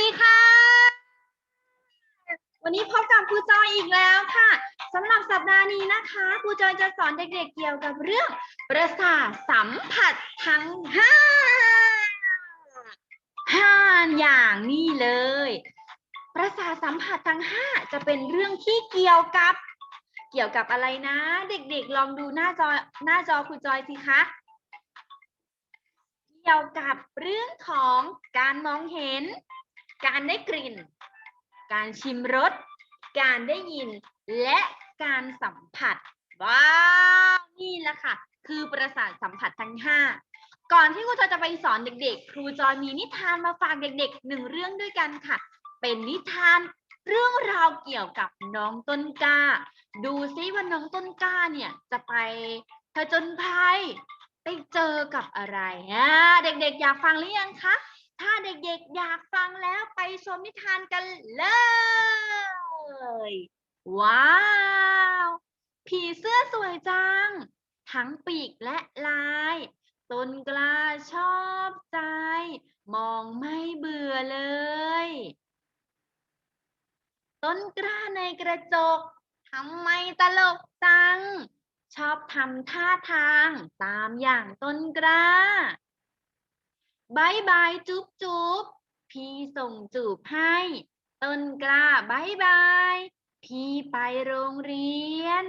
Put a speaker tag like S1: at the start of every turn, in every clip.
S1: ดีค่ะ วันนี้พบกับครูจอยอีกแล้วค่ะสำหรับสัปดาห์นี้นะคะครูจอยจะสอนเด็กๆเกี่ยวกับเรื่อง ประสาทสัมผัสทั้งห้าห้าอย่างนี่เลย ประสาทสัมผัสทั้งห้าจะเป็นเรื่องที่เกี่ยวกับ เกี่ยวกับอะไรนะ เด็กๆ ลองดูหน้าจอหน้าจอครูจอยสิคะเกี่ยวกับเรื่องของการมองเห็น การได้กลิ่น การชิมรส การได้ยิน และการสัมผัส ว้าว นี่แหละค่ะ คือประสาทสัมผัสทั้ง 5 ก่อนที่ครูจอยจะไปสอนเด็ก ๆ ครูจอยมีนิทานมาฝากเด็กๆหนึ่งเรื่องด้วยกันค่ะ เป็นนิทานเรื่องราวเกี่ยวกับน้องต้นกล้า ดูซิว่าน้องต้นกล้าเนี่ยจะไปผจญภัยไปเจอกับอะไรอ่าเด็กๆ อยากฟังหรือยังคะ ถ้าเด็กๆอยากฟังแล้วไปชมนิทานกันเลย ว้าว ผีเสื้อสวยจัง ทั้งปีกและลายต้นกล้าชอบใจ มองไม่เบื่อเลย ต้นกล้าในกระจกทำไมตลกจัง ชอบทำท่าทางตามอย่างต้นกล้า บายบายจุ๊บจุ๊บพี่ส่งจูบให้ ต้นกล้าบายบาย พี่ไปโรงเรียน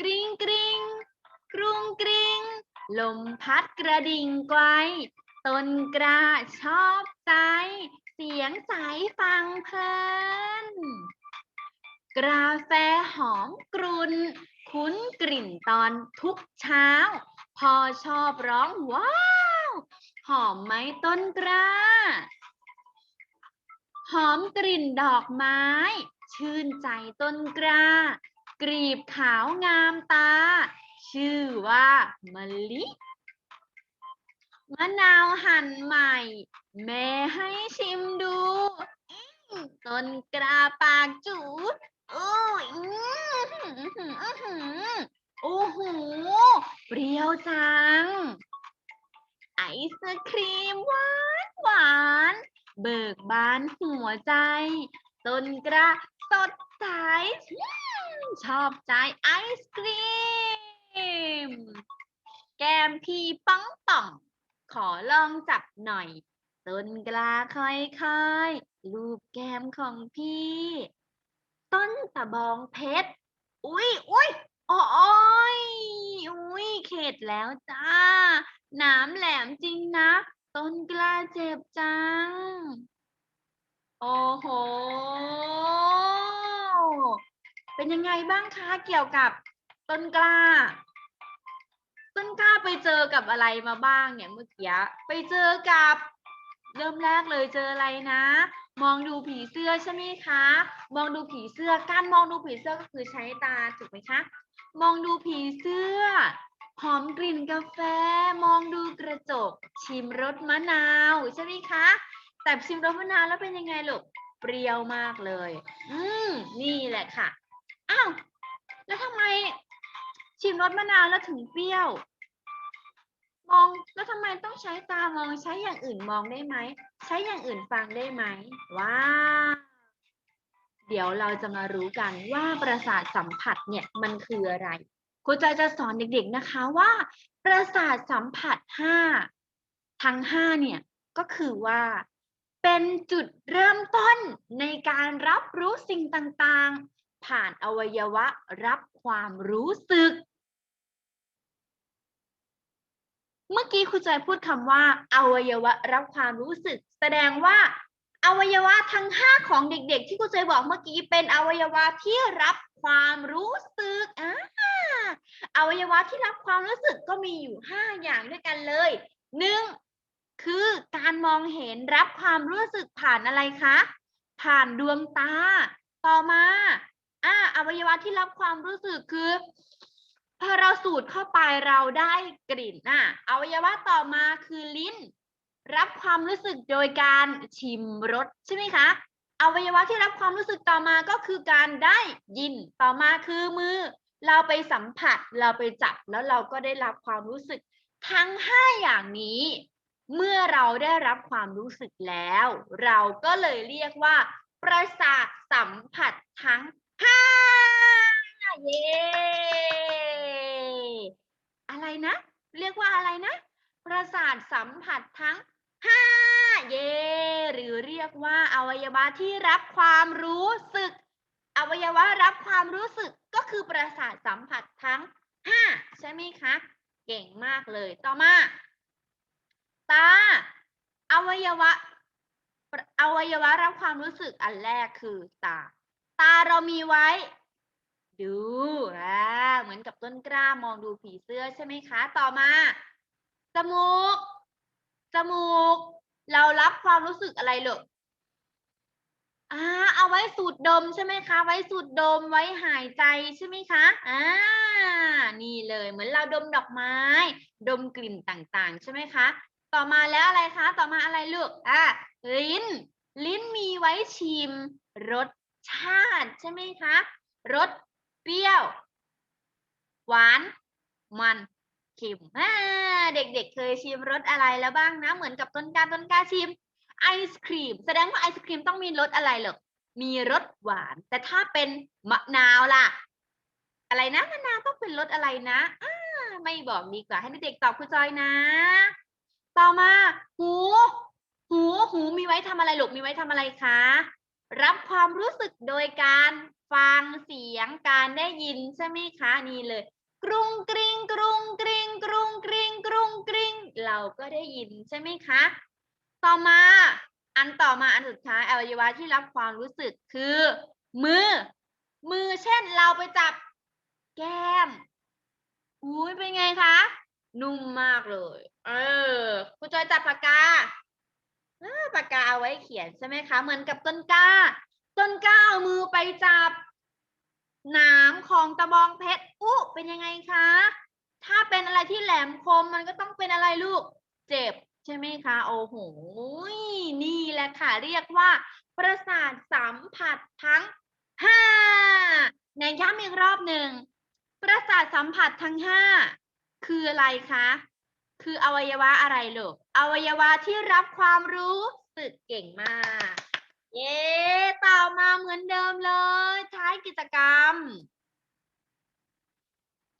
S1: กริ๊งกริ๊งกรุงกริ๊งลมพัดกระดิ่งไกวต้นกล้าชอบใจ เสียงใสฟังเพลินกาแฟหอมกรุน คุ้นกลิ่นตอนทุกเช้า พอชอบร้องว้า หอมไหมต้นกล้า หอมกลิ่นดอกไม้ ชื่นใจต้นกล้า กรีบขาวงามตา ชื่อว่ามะลิมะนาวหั่นใหม่ แม่ให้ชิมดู ต้นกล้าปากจูดโอ้ยอือหือโอ้โหเปรี้ยวจัง ไอศครีมหวานหวาน เบิกบานหัวใจ ต้นกระสดใสชอบใจไอศครีม แก้มพี่ป้องป่อง ขอลองจับหน่อย ต้นกล้าค่อยๆลูบแก้มของพี่ ต้นตะบองเพชร อุ้ยอุ้ยโอ้ยอุ้ยเข็ดแล้วจ้า หน้ำแหลมจริงนะ ต้นกล้าเจ็บจัง โอ้โห เป็นยังไงบ้างคะเกี่ยวกับต้นกล้า ต้นกล้าไปเจอกับอะไรมาบ้างเนี่ยเมื่อกี้ ไปเจอกับเริ่มแรกเลยเจออะไรนะ มองดูผีเสื้อใช่ไหมคะ มองดูผีเสื้อการมองดูผีเสื้อก็คือใช้ตาถูกไหมคะ มองดูผีเสื้อ หอมกลิ่นกาแฟมองดูกระจก ชิมรสมะนาวใช่ไหมคะ แต่ชิมรสมะนาวแล้วเป็นยังไงลูกเปรี้ยวมากเลย อืมนี่แหละค่ะอ้าวแล้วทำไม ชิมรสมะนาวแล้วถึงเปรี้ยว มองแล้วทำไมต้องใช้ตามองใช้อย่างอื่นมองได้ไหมใช้อย่างอื่นฟังได้ไหมว้าเดี๋ยวเราจะมารู้กันว่าประสาทสัมผัสเนี่ยมันคืออะไร ครูจอยจะสอนเด็กๆนะคะว่าประสาทสัมผัสห้าทั้งห้าเนี่ย ก็คือว่าเป็นจุดเริ่มต้นในการรับรู้สิ่งต่างๆ ผ่านอวัยวะรับความรู้สึก เมื่อกี้ครูจอยพูดคำว่า อวัยวะรับความรู้สึก แสดงว่าอวัยวะทั้งห้าของเด็กๆ ที่ครูจอยบอกเมื่อกี้เป็นอวัยวะที่รับความรู้สึกอ่า อวัยวะที่รับความรู้สึกก็มีอยู่ห้าอย่างด้วยกันเลยหนึ่งคือการมองเห็นรับความรู้สึกผ่านอะไรคะ ผ่านดวงตา ต่อมาอ่าอวัยวะที่รับความรู้สึกคือพอเราสูดเข้าไปเราได้กลิ่นอะอวัยวะต่อมาคือลิ้น รับความรู้สึกโดยการชิมรสใช่ไหมคะอวัยวะที่รับความรู้สึกต่อมาก็คือการได้ยินต่อมาคือมือ เราไปสัมผัสเราไปจับแล้วเราก็ได้รับความรู้สึกทั้งห้าอย่างนี้ เมื่อเราได้รับความรู้สึกแล้ว เราก็เลยเรียกว่า ประสาทสัมผัสทั้งห้าเย้อะไรนะ เรียกว่าอะไรนะ ประสาทสัมผัสทั้งห้าเย่หรือเรียกว่าอวัยวะที่รับความรู้สึก อวัยวะรับความรู้สึก คือประสาทสัมผัสทั้งห้าใช่ไหมคะ เก่งมากเลย ต่อมา ตา อวัยวะ อวัยวะรับความรู้สึกอันแรกคือตา ตาเรามีไว้ ดูอ่าเหมือนกับต้นกล้ามองดูผีเสื้อใช่ไหมคะ ต่อมา จมูก จมูก เรารับความรู้สึกอะไรเหรอ อ่าเอาไว้สูดดมใช่ไหมคะ ไว้สูดดมไว้หายใจใช่ไหมคะอ่านี่เลยเหมือนเราดมดอกไม้ ดมกลิ่นต่างๆ ใช่ไหมคะ ต่อมาแล้วอะไรคะ ต่อมาอะไรลูกอ่าลิ้น ลิ้นมีไว้ชิมรสชาติใช่ไหมคะรสเปรี้ยว หวาน มันเค็มอ่าเด็กๆเคยชิมรสอะไรแล้วบ้างนะ เหมือนกับต้นกาต้นกาชิม ไอศครีม แสดงว่าไอศครีมต้องมีรสอะไรหรอมีรสหวาน แต่ถ้าเป็นมะนาวล่ะ อะไรนะมะนาวต้องเป็นรสอะไรนะอ่าไม่บอกดีกว่า ให้เด็กๆตอบคุณจอยนะ ต่อมา หู หูหูมีไว้ทำอะไรลูกมีไว้ทำอะไรคะรับความรู้สึกโดยการฟังเสียงการได้ยินใช่ไหมคะนี่เลย กรุงกริงกรุงกริงกรุงกริงกรุงกริงเราก็ได้ยินใช่ไหมคะ ต่อมาอันต่อมาอันสุดท้ายอวัยวะที่รับความรู้สึกคือ มือ มือเช่นเราไปจับแก้มอุ้ยเป็นไงคะ นุ่มมากเลย เออคุณจอยจับปากกาปากกาเอาไว้เขียนใช่ไหมคะ เหมือนกับต้นกล้า ต้นกล้าเอามือไปจับหนามของตะบองเพชรอู้เป็นยังไงคะ ถ้าเป็นอะไรที่แหลมคมมันก็ต้องเป็นอะไรลูก เจ็บ ใช่ไหมคะ โอ้โห นี่แหละค่ะ เรียกว่าประสาทสัมผัสทั้งห้าในย้ำอีกรอบหนึ่ง ประสาทสัมผัสทั้งห้าคืออะไรคะ คืออวัยวะอะไรลูก อวัยวะที่รับความรู้สึกเก่งมาก เย้ต่อมาเหมือนเดิมเลยท้ายกิจกรรม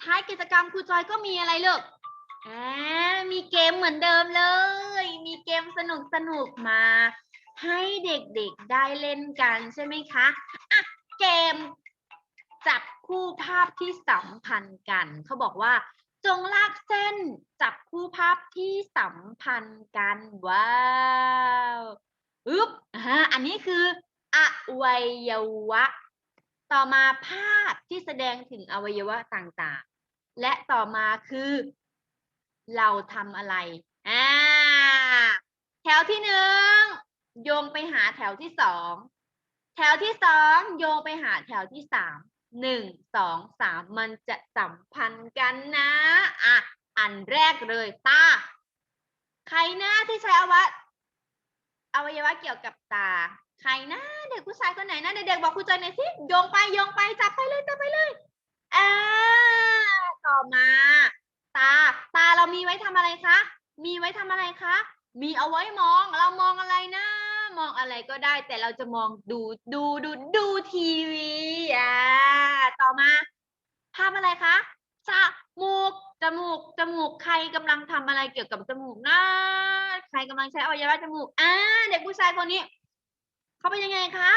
S1: ท้ายกิจกรรมครูจอยก็มีอะไรลูก อ่ามีเกมเหมือนเดิมเลย มีเกมสนุกสนุกๆมา ให้เด็กๆได้เล่นกันใช่ไหมคะอะเกมจับคู่ภาพที่สัมพันธ์กัน เขาบอกว่า จงลากเส้นจับคู่ภาพที่สัมพันธ์กันว้าวอึ๊บอ่าอันนี้คืออวัยวะ ต่อมาภาพที่แสดงถึงอวัยวะต่างๆ และต่อมาคือ เราทำอะไร อ่า แถวที่หนึ่งโยงไปหาแถวที่สองแถวที่สองโยงไปหาแถวที่สามหนึ่งสองสามมันจะสัมพันธ์กันนะอะอันแรกเลยตา ใครนะที่ใช้อวัยอวัยวะเกี่ยวกับตา ใครนะเด็กผู้ชายคนไหนนะเด็กๆบอกครูจอยหน่อยสิโยงไปโยงไปจับไปเลยจับไปเลยอ่าต่อมา ตา ตาเรามีไว้ทำอะไรคะ มีไว้ทำอะไรคะ มีเอาไว้มอง เรามองอะไรนะ มองอะไรก็ได้ แต่เราจะมองดูดูดูดูทีวีอ่าต่อมาทำอะไรคะจมูก จมูก จมูก ใครกำลังทำอะไรเกี่ยวกับจมูกนะ ใครกำลังใช้อวัยวะจมูก อ่า เด็กผู้ชายคนนี้ เขาเป็นยังไงคะ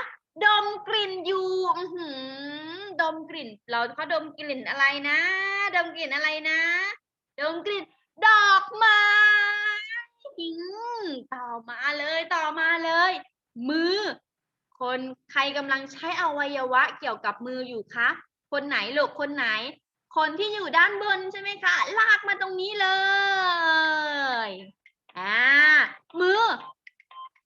S1: ดมกลิ่นอยู่อือหือดมกลิ่น เราเขาดมกลิ่นอะไรนะ ดมกลิ่นอะไรนะ ดมกลิ่นดอกไม้ต่อมาเลยต่อมาเลย มือ คนใครกำลังใช้อวัยวะเกี่ยวกับมืออยู่คะ คนไหนลูกคนไหน คนที่อยู่ด้านบนใช่ไหมคะ ลากมาตรงนี้เลยอ่ามือ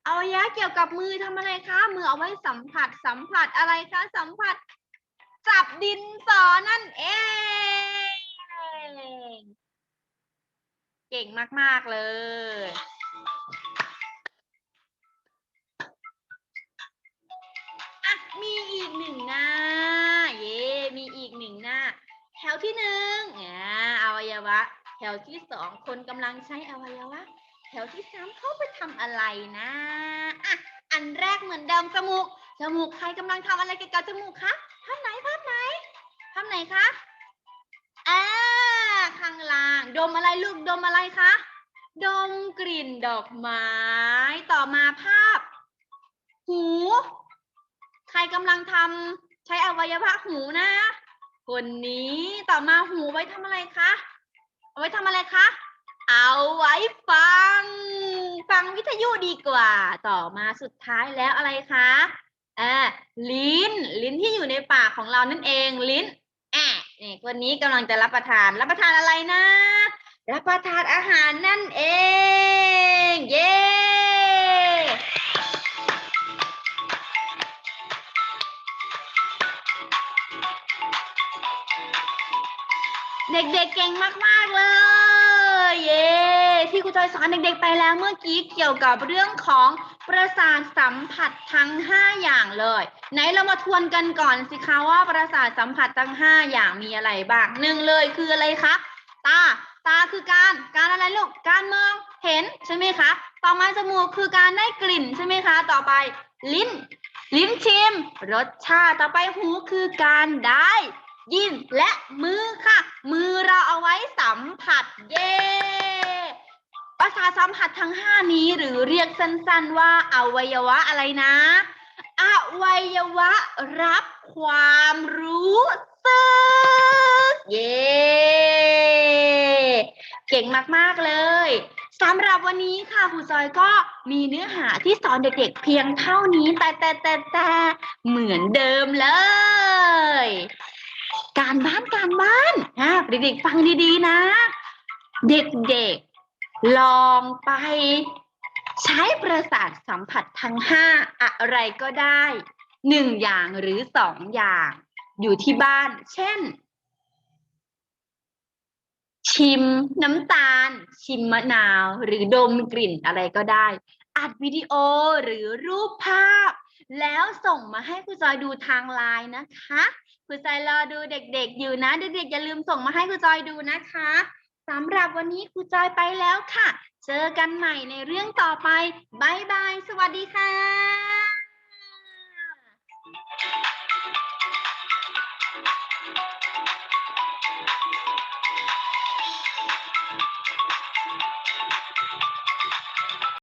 S1: อวัยวะเกี่ยวกับมือทำอะไรคะ มือเอาไว้สัมผัสสัมผัสอะไรคะสัมผัสจับดินสอนั่นเอง เก่งมาก ๆ เลยอะมีอีกหนึ่งหน้า เย้มีอีกหนึ่งหน้า แถวที่หนึ่งอ่าอวัยวะ แถวที่สองคนกำลังใช้อวัยวะ แถวที่สามเขาไปทำอะไรนะอะอันแรกเหมือนเดิมจมูก จมูกใครกำลังทำอะไรเกี่ยวกับจมูกคะภาพไหนภาพไหนภาพไหนคะ ข้างล่าง ดมอะไรลูกดมอะไรคะ ดมกลิ่นดอกไม้ ต่อมาภาพ หู ใครกำลังทำใช้อวัยวะหูนะ คนนี้ต่อมาหูไว้ทำอะไรคะเอาไว้ทำอะไรคะ เอาไว้ฟัง ฟังวิทยุดีกว่า ต่อมาสุดท้ายแล้วอะไรคะอ่าลิ้น ลิ้นที่อยู่ในปากของเรานั่นเอง ลิ้น นี่คนนี้กำลังจะรับประทาน รับประทานอะไรนะ รับประทานอาหารนั่นเอง เย้เด็กๆเก่งมากๆเลย เย้ที่ครูจอยสอนเด็กๆไปแล้วเมื่อกี้เกี่ยวกับเรื่องของประสาทสัมผัสทั้ง 5 อย่างเลย ไหนเรามาทวนกันก่อนสิคะว่าประสาทสัมผัสทั้ง5อย่างมีอะไรบ้างหนึ่งเลยคืออะไรคะตาตาคือการการอะไรลูกการมองเห็นใช่ไหมคะต่อมาจมูกคือการได้กลิ่นใช่ไหมคะต่อไปลิ้น ลิ้นชิม รสชาติต่อไปหูคือการได้ยินและมือค่ะ มือเราเอาไว้สัมผัสเย่ประสาทสัมผัสทั้งห้านี้หรือเรียกสั้นๆว่าอวัยวะอะไรนะ อวัยวะรับความรู้สึก เย่เก่งมาก ๆ เลยสำหรับวันนี้ค่ะครูจอยก็มีเนื้อหาที่สอนเด็ก ๆ เพียงเท่านี้แต่แต่แต่แต่เหมือนเดิมเลย การบ้านการบ้านอะเด็กๆฟังดี ๆ นะ เด็ก ๆ ลองไป ใช้ประสาทสัมผัสทั้งห้าอะไรก็ได้หนึ่งอย่างหรือสองอย่าง อยู่ที่บ้าน เช่น ชิมน้ำตาล ชิมมะนาว หรือดมกลิ่นอะไรก็ได้ อัดวิดีโอหรือรูปภาพ แล้วส่งมาให้ครูจอยดูทางไลน์นะคะครูจอยรอดูเด็กๆอยู่นะ เด็กๆอย่าลืมส่งมาให้ครูจอยดูนะคะ สำหรับวันนี้ครูจอยไปแล้วค่ะ เจอกันใหม่ในเรื่องต่อไปบายบาย สวัสดีค่ะ